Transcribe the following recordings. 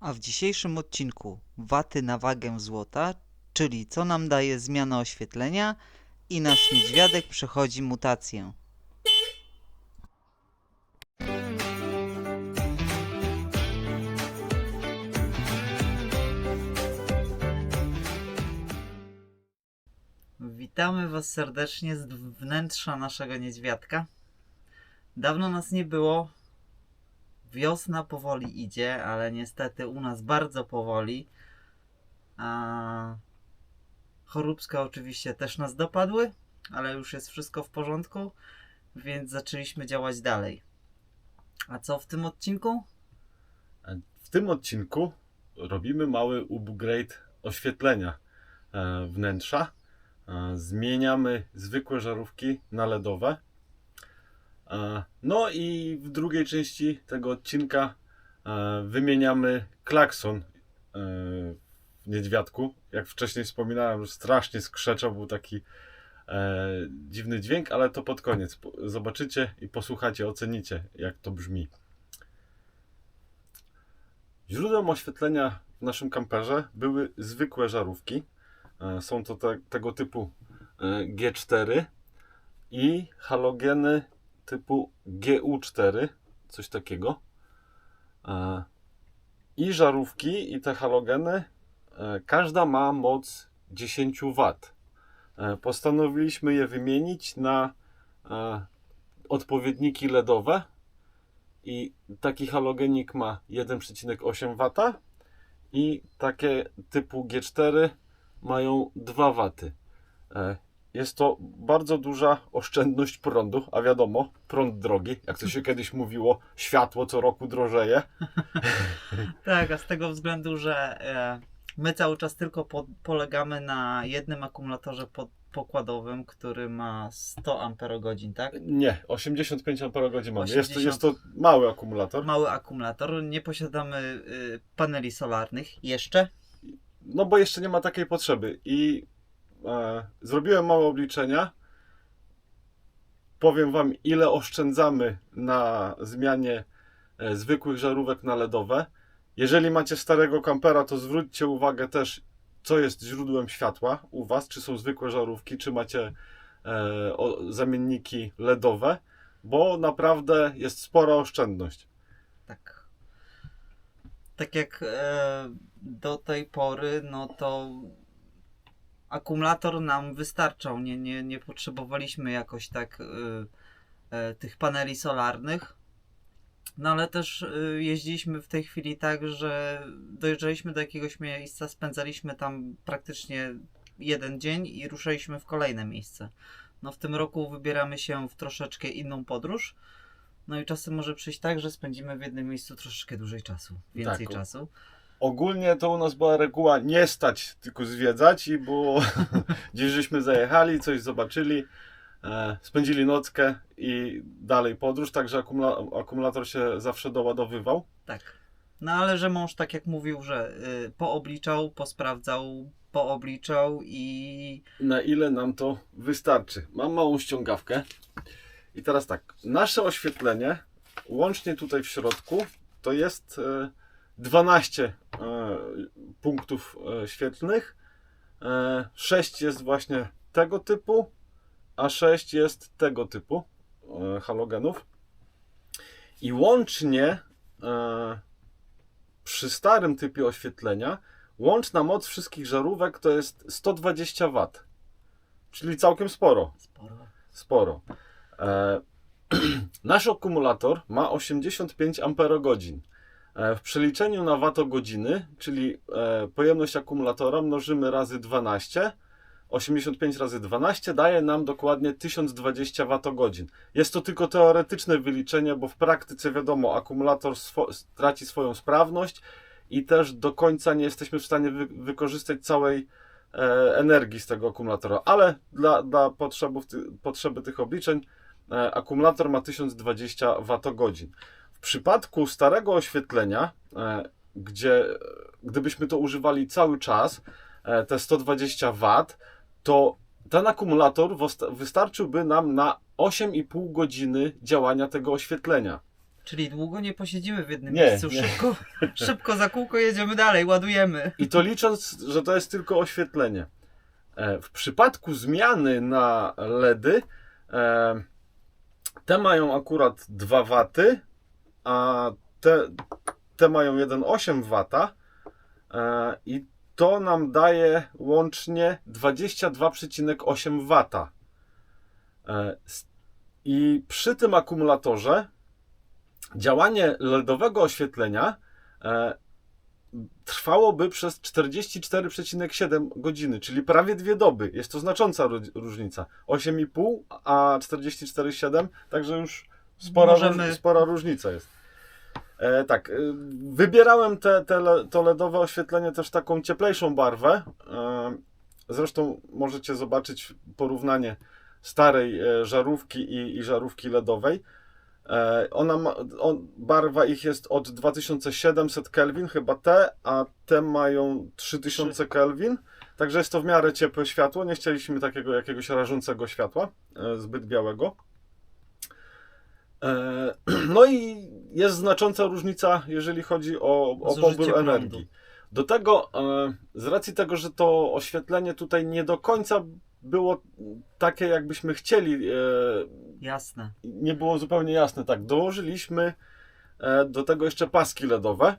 A w dzisiejszym odcinku waty na wagę złota, czyli co nam daje zmiana oświetlenia i nasz niedźwiadek przechodzi mutację. Witamy Was serdecznie z wnętrza naszego niedźwiadka. Dawno nas nie było. Wiosna powoli idzie, ale niestety u nas bardzo powoli. A choróbska oczywiście też nas dopadły, ale już jest wszystko w porządku, więc zaczęliśmy działać dalej. A co w tym odcinku? W tym odcinku robimy mały upgrade oświetlenia e, wnętrza. E, Zmieniamy zwykłe żarówki na LEDowe. E, No i w drugiej części tego odcinka e, wymieniamy klakson e, w niedźwiadku. Jak wcześniej wspominałem, strasznie skrzeczał, był taki dziwny dźwięk, ale to pod koniec. Zobaczycie i posłuchacie, ocenicie, jak to brzmi. Źródłem oświetlenia w naszym kamperze były zwykłe żarówki. Są to te, tego typu e, G4 i halogeny typu GU4, coś takiego. E, I żarówki i te halogeny, e, każda ma moc 10 W. E, Postanowiliśmy je wymienić na odpowiedniki LEDowe i taki halogenik ma 1,8 W i takie typu G4 mają 2 W. Jest to bardzo duża oszczędność prądu, a wiadomo, prąd drogi, jak to się kiedyś mówiło, światło co roku drożeje. Tak, a z tego względu, że e, my cały czas tylko po, polegamy na jednym akumulatorze pod, pokładowym, który ma 100 amperogodzin, tak? Nie, 85 Ah mamy. Jest to, 80. jest to mały akumulator. Mały akumulator, nie posiadamy y, paneli solarnych jeszcze. No bo jeszcze nie ma takiej potrzeby. I e, zrobiłem małe obliczenia. Powiem Wam, ile oszczędzamy na zmianie e, zwykłych żarówek na LEDowe. Jeżeli macie starego kampera, to zwróćcie uwagę też, co jest źródłem światła u Was, czy są zwykłe żarówki, czy macie e, o, zamienniki LEDowe, bo naprawdę jest spora oszczędność. Tak. Tak jak e, do tej pory, no to akumulator nam wystarczał. Nie, nie, nie potrzebowaliśmy jakoś tak y, e, tych paneli solarnych. No ale też y, jeździliśmy w tej chwili tak, że dojeżdżaliśmy do jakiegoś miejsca, spędzaliśmy tam praktycznie jeden dzień i ruszaliśmy w kolejne miejsce. No w tym roku wybieramy się w troszeczkę inną podróż. No i czasem może przyjść tak, że spędzimy w jednym miejscu troszeczkę dłużej czasu, więcej Tak. czasu. Ogólnie to u nas była reguła nie stać, tylko zwiedzać i było gdzieś żeśmy zajechali, coś zobaczyli, e, spędzili nockę i dalej podróż, także akumula- akumulator się zawsze doładowywał. Tak. No ale że mąż, tak jak mówił, że y, poobliczał, posprawdzał, poobliczał i Na ile nam to wystarczy. Mam małą ściągawkę i teraz tak, nasze oświetlenie łącznie tutaj w środku to jest e, 12 e, punktów e, świetlnych. E, 6 jest właśnie tego typu, a 6 jest tego typu e, halogenów. I łącznie e, przy starym typie oświetlenia łączna moc wszystkich żarówek to jest 120 W. Czyli całkiem sporo sporo. sporo. E, nasz akumulator ma 85 amperogodzin. E, w przeliczeniu na watogodziny, czyli e, pojemność akumulatora mnożymy razy 12, 85 razy 12 daje nam dokładnie 1020 watogodzin. Jest to tylko teoretyczne wyliczenie, bo w praktyce wiadomo, akumulator swo- traci swoją sprawność i też do końca nie jesteśmy w stanie wy- wykorzystać całej e, energii z tego akumulatora, ale dla, dla ty, potrzeby tych obliczeń e, akumulator ma 1020 watogodzin. W przypadku starego oświetlenia, e, gdzie gdybyśmy to używali cały czas, e, te 120 W, to ten akumulator wystarczyłby nam na 8,5 godziny działania tego oświetlenia. Czyli długo nie posiedzimy w jednym Nie, miejscu. nie. Szybko, szybko za kółko jedziemy dalej, ładujemy. I to licząc, że to jest tylko oświetlenie. E, W przypadku zmiany na LEDy, te mają akurat 2 W, a te, te mają 1,8 W e, i to nam daje łącznie 22,8 W. E, I przy tym akumulatorze działanie LEDowego oświetlenia e, trwałoby przez 44,7 godziny, czyli prawie dwie doby. Jest to znacząca ró- różnica. 8,5 a 44,7, także już spora, Możemy- spora różnica jest. E, tak, y, wybierałem te, te, to LEDowe oświetlenie też taką cieplejszą barwę. E, zresztą możecie zobaczyć porównanie starej e, żarówki i, i żarówki LEDowej. E, Ona ma, on, barwa ich jest od 2700 Kelvin, chyba te, a te mają 3000 Kelvin. Także jest to w miarę ciepłe światło. Nie chcieliśmy takiego jakiegoś rażącego światła, e, zbyt białego. E, No i jest znacząca różnica, jeżeli chodzi o, o Zużycie pobór prądu. energii. Do tego, e, z racji tego, że to oświetlenie tutaj nie do końca było takie, jakbyśmy chcieli, e, Jasne. nie było zupełnie jasne. Tak, dołożyliśmy do tego jeszcze paski LEDowe.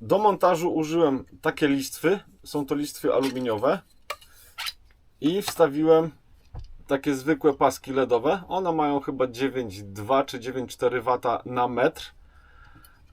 Do montażu użyłem takie listwy. Są to listwy aluminiowe. I wstawiłem takie zwykłe paski LEDowe. One mają chyba 9,2 czy 9,4 W na metr.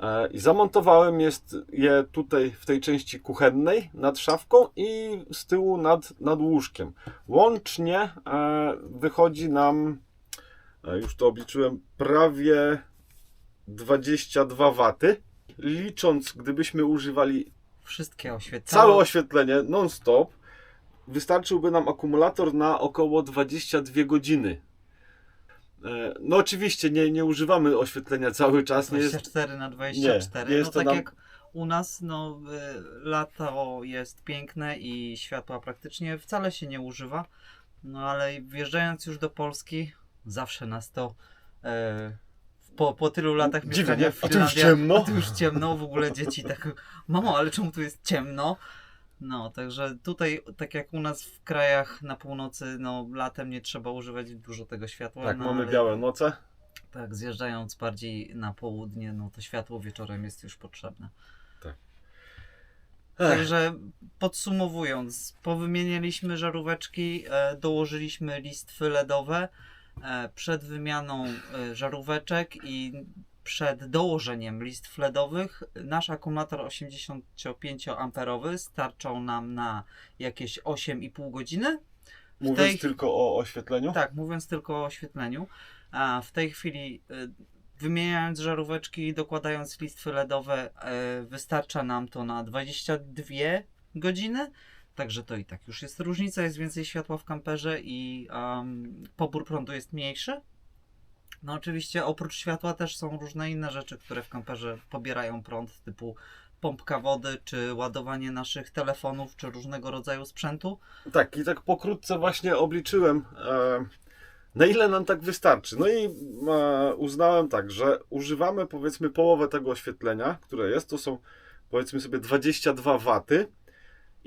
E, I zamontowałem jest je tutaj w tej części kuchennej nad szafką i z tyłu nad, nad łóżkiem. Łącznie e, wychodzi nam, e, już to obliczyłem, prawie 22 W. Licząc, gdybyśmy używali Wszystkie oświetlenia. całe oświetlenie non-stop, wystarczyłby nam akumulator na około 22 godziny. E, No oczywiście nie, nie używamy oświetlenia cały czas, nie jest 24 na 24. Nie, jest no tak nam- jak u nas, no y, lato jest piękne i światła praktycznie wcale się nie używa. No ale wjeżdżając już do Polski, zawsze nas to e, po, po tylu latach Dziwnie, mieszkania w A tu już Finlandii, ciemno? A tu już ciemno, w ogóle dzieci tak, mamo, ale czemu tu jest ciemno? No, także tutaj, tak jak u nas w krajach na północy, no latem nie trzeba używać dużo tego światła. tak, no, mamy ale- białe noce. tak, zjeżdżając bardziej na południe, no to światło wieczorem jest już potrzebne. Ech, Także podsumowując, powymienialiśmy żaróweczki, e, dołożyliśmy listwy LEDowe. E, przed wymianą e, żaróweczek i przed dołożeniem listw LEDowych nasz akumulator 85 amperowy starczał nam na jakieś 8,5 godziny. mówiąc tej- tylko o oświetleniu. Tak, mówiąc tylko o oświetleniu. A w tej chwili y, wymieniając żaróweczki, dokładając listwy LEDowe, y, wystarcza nam to na 22 godziny. Także to i tak już jest różnica, jest więcej światła w kamperze i um, pobór prądu jest mniejszy. No oczywiście oprócz światła też są różne inne rzeczy, które w kamperze pobierają prąd, typu pompka wody, czy ładowanie naszych telefonów, czy różnego rodzaju sprzętu. Tak, i tak pokrótce właśnie obliczyłem, e, na ile nam tak wystarczy. No i e, uznałem tak, że używamy powiedzmy połowę tego oświetlenia, które jest, to są powiedzmy sobie 22 W.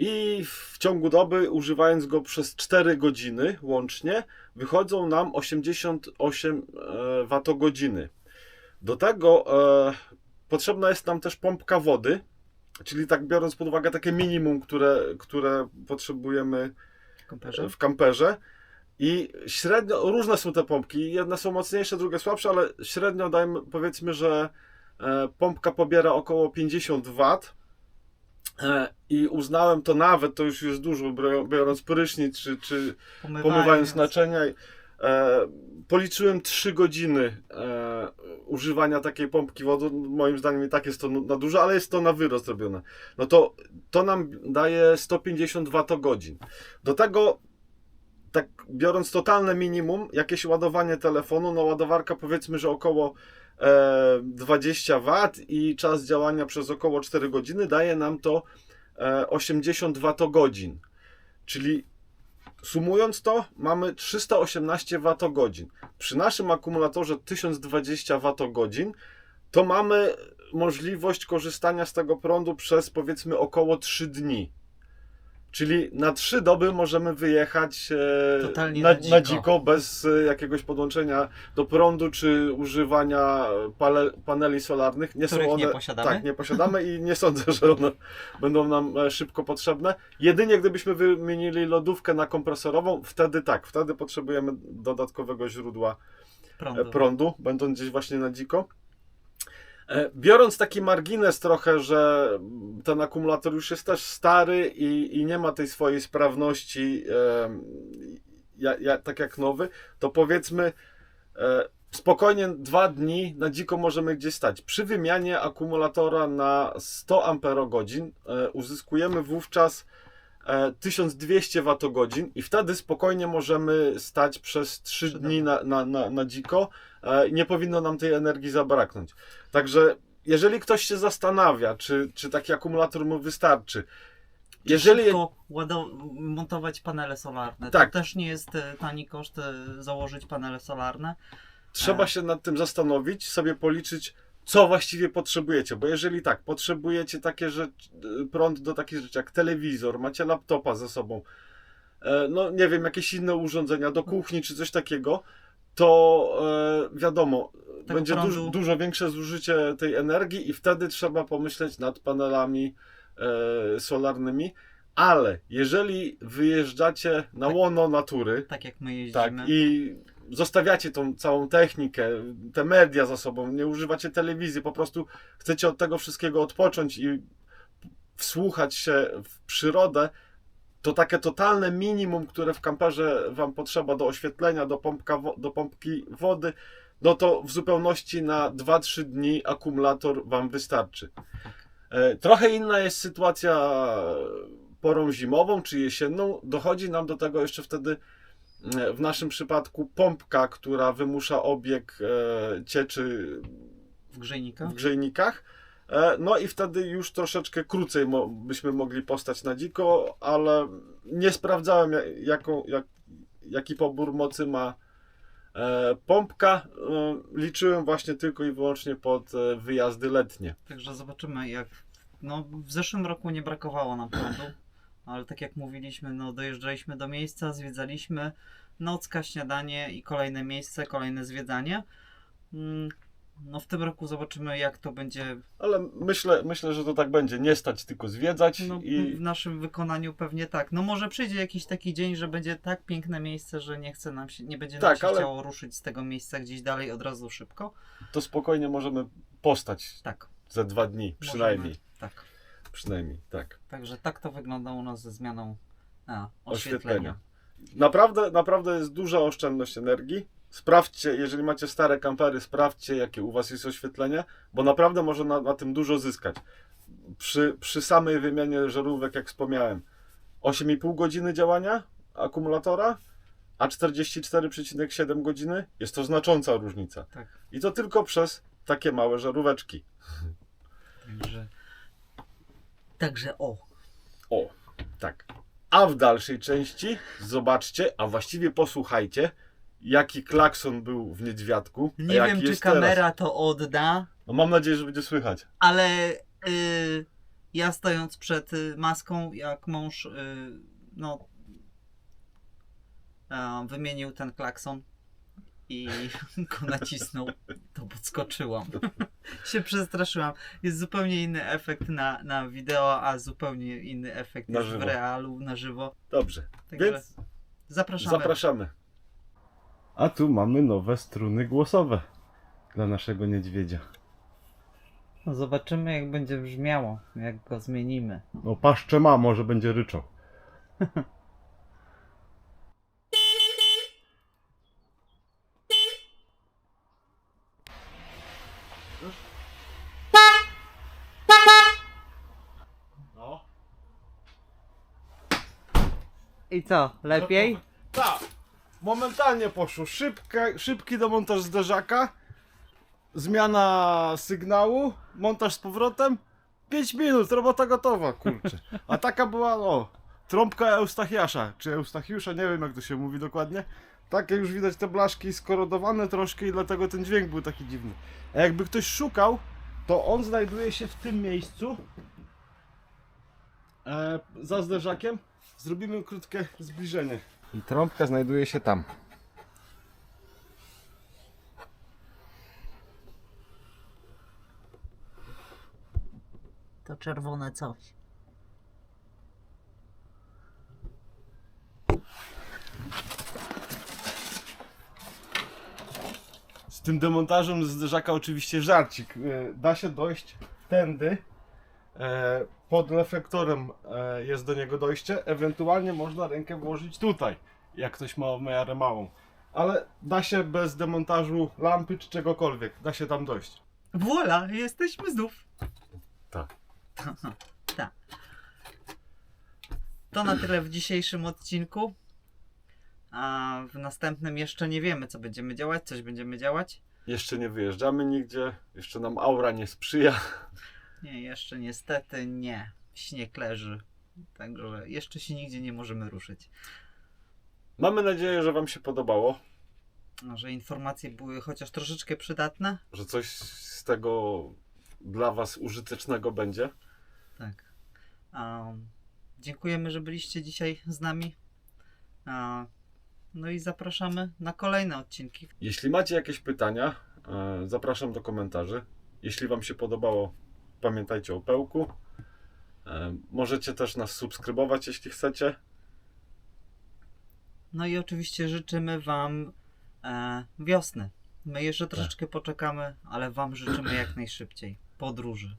I w ciągu doby, używając go przez 4 godziny łącznie, wychodzą nam 88 e, watogodziny. Do tego e, potrzebna jest nam też pompka wody, czyli tak biorąc pod uwagę takie minimum, które, które potrzebujemy W kamperze. w kamperze. I średnio, różne są te pompki, jedne są mocniejsze, drugie słabsze, ale średnio dajmy, powiedzmy, że e, pompka pobiera około 50 W. E, I uznałem to nawet, to już jest dużo, biorąc prysznic czy, czy pomywając naczynia. E, policzyłem 3 godziny e, używania takiej pompki wody. Moim zdaniem i tak jest to na dużo, ale jest to na wyrost robione. No to to nam daje 150 watogodzin. Do tego, tak biorąc totalne minimum, jakieś ładowanie telefonu, no ładowarka powiedzmy, że około e, 20 W i czas działania przez około 4 godziny daje nam to e, 80 watogodzin. Czyli Sumując to, mamy 318 Wh. Przy naszym akumulatorze 1020 Wh to mamy możliwość korzystania z tego prądu przez powiedzmy około 3 dni. Czyli na 3 doby możemy wyjechać e, Totalnie na, na dziko. na dziko bez e, jakiegoś podłączenia do prądu czy używania pale, paneli solarnych. Nie Których są one, nie posiadamy? Tak, nie posiadamy i nie sądzę, że one będą nam e, szybko potrzebne. Jedynie gdybyśmy wymienili lodówkę na kompresorową, wtedy tak, wtedy potrzebujemy dodatkowego źródła Prądu. prądu, będąc gdzieś właśnie na dziko. E, Biorąc taki margines trochę, że ten akumulator już jest też stary i, i nie ma tej swojej sprawności e, ja, ja, tak jak nowy, to powiedzmy e, spokojnie dwa dni na dziko możemy gdzieś stać. Przy wymianie akumulatora na 100 amperogodzin e, uzyskujemy wówczas 1200 watogodzin i wtedy spokojnie możemy stać przez 3 Trzy dni na, na, na, na dziko. E, Nie powinno nam tej energii zabraknąć. Także jeżeli ktoś się zastanawia, czy, czy taki akumulator mu wystarczy, jeżeli ładow- montować panele solarne, Tak. to też nie jest e, tani koszt e, założyć panele solarne. trzeba się nad tym zastanowić, sobie policzyć, co właściwie potrzebujecie. Bo jeżeli tak, potrzebujecie takie rzeczy, prąd do takich rzeczy jak telewizor, macie laptopa ze sobą, e, no nie wiem, jakieś inne urządzenia do kuchni czy coś takiego, to e, wiadomo, Tego będzie dużo, dużo większe zużycie tej energii i wtedy trzeba pomyśleć nad panelami e, solarnymi. Ale jeżeli wyjeżdżacie na Tak. łono natury, Tak jak my tak, jeździmy. i zostawiacie tą całą technikę, te media za sobą, nie używacie telewizji, po prostu chcecie od tego wszystkiego odpocząć i wsłuchać się w przyrodę, to takie totalne minimum, które w kamperze Wam potrzeba do oświetlenia, do, pompka, do pompki wody, no to w zupełności na 2-3 dni akumulator Wam wystarczy. E, Trochę inna jest sytuacja porą zimową czy jesienną. Dochodzi nam do tego jeszcze wtedy w naszym przypadku pompka, która wymusza obieg e, cieczy w grzejnikach. w grzejnikach. E, No i wtedy już troszeczkę krócej mo- byśmy mogli postać na dziko, ale nie sprawdzałem ja- jaką, jak, jaki pobór mocy ma e, pompka. E, Liczyłem właśnie tylko i wyłącznie pod e, wyjazdy letnie. Także zobaczymy jak. No, w zeszłym roku nie brakowało nam prądu, ale tak jak mówiliśmy, no dojeżdżaliśmy do miejsca, zwiedzaliśmy nocka, śniadanie i kolejne miejsce, kolejne zwiedzanie. Mm, No w tym roku zobaczymy jak to będzie Ale myślę, myślę, że to tak będzie. Nie stać tylko zwiedzać no, i w naszym wykonaniu pewnie tak. No może przyjdzie jakiś taki dzień, że będzie tak piękne miejsce, że nie chce nam się, nie będzie nam Tak, się ale- chciało ruszyć z tego miejsca gdzieś dalej od razu szybko. to spokojnie możemy postać Tak. za dwa dni, przynajmniej. Możemy, tak. Przynajmniej, tak. Także tak to wygląda u nas ze zmianą a, Oświetlenia. oświetlenia. Naprawdę, naprawdę jest duża oszczędność energii. Sprawdźcie, jeżeli macie stare kampery, sprawdźcie, jakie u Was jest oświetlenie, bo naprawdę można na, na tym dużo zyskać. Przy, przy samej wymianie żarówek, jak wspomniałem, 8,5 godziny działania akumulatora, a 44,7 godziny jest to znacząca różnica. Tak. I to tylko przez takie małe żaróweczki. Także, także o. O, tak. A w dalszej części zobaczcie, a właściwie posłuchajcie, jaki klakson był w niedźwiadku. Nie wiem, czy kamera Teraz. to odda, No mam nadzieję, że będzie słychać. ale y, ja stojąc przed y, maską, jak mąż y, no, wymienił ten klakson i go nacisnął, to podskoczyłam. się przestraszyłam. Jest zupełnie inny efekt na, na wideo, a zupełnie inny efekt Na w realu, na żywo. Dobrze, Także więc zapraszamy. zapraszamy. A tu mamy nowe struny głosowe dla naszego niedźwiedzia. No zobaczymy jak będzie brzmiało, jak go zmienimy. No paszcze ma, może będzie ryczał. No. I co, lepiej? Tak, momentalnie poszło. Szybka, szybki demontaż zderzaka, zmiana sygnału, montaż z powrotem. 5 minut, robota gotowa, kurczę. A taka była, no, trąbka Eustachiasza, czy Eustachiusza, nie wiem jak to się mówi dokładnie. Takie już widać te blaszki skorodowane troszkę i dlatego ten dźwięk był taki dziwny. A jakby ktoś szukał, to on znajduje się w tym miejscu. E, za zderzakiem. Zrobimy krótkie zbliżenie. I trąbka znajduje się tam. To czerwone coś. Z tym demontażem zderzaka oczywiście żarcik. E, Da się dojść tędy. Pod reflektorem e, jest do niego dojście. Ewentualnie można rękę włożyć tutaj, jak ktoś ma w miarę małą. Ale da się bez demontażu lampy czy czegokolwiek. Da się tam dojść. Wola, jesteśmy znów. Tak. tak. To na tyle w dzisiejszym odcinku. A w następnym jeszcze nie wiemy, co będziemy działać, coś będziemy działać. Jeszcze nie wyjeżdżamy nigdzie. Jeszcze nam aura nie sprzyja. Nie, jeszcze niestety nie. Śnieg leży. Także jeszcze się nigdzie nie możemy ruszyć. Mamy nadzieję, że Wam się podobało. A Że informacje były chociaż troszeczkę przydatne. Że coś z tego dla Was użytecznego będzie. Tak. Um, dziękujemy, że byliście dzisiaj z nami. A, no i zapraszamy na kolejne odcinki. Jeśli macie jakieś pytania, e, zapraszam do komentarzy. Jeśli Wam się podobało, pamiętajcie o pełku. E, Możecie też nas subskrybować, jeśli chcecie. No i oczywiście życzymy Wam e, wiosny. My jeszcze troszeczkę poczekamy, ale Wam życzymy jak najszybciej podróży.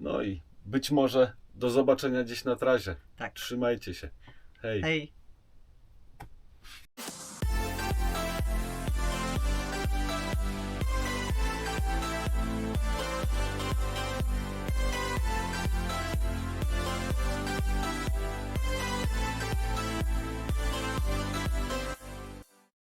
No i być może do zobaczenia gdzieś na trasie. Tak. Trzymajcie się. Hej. Hej.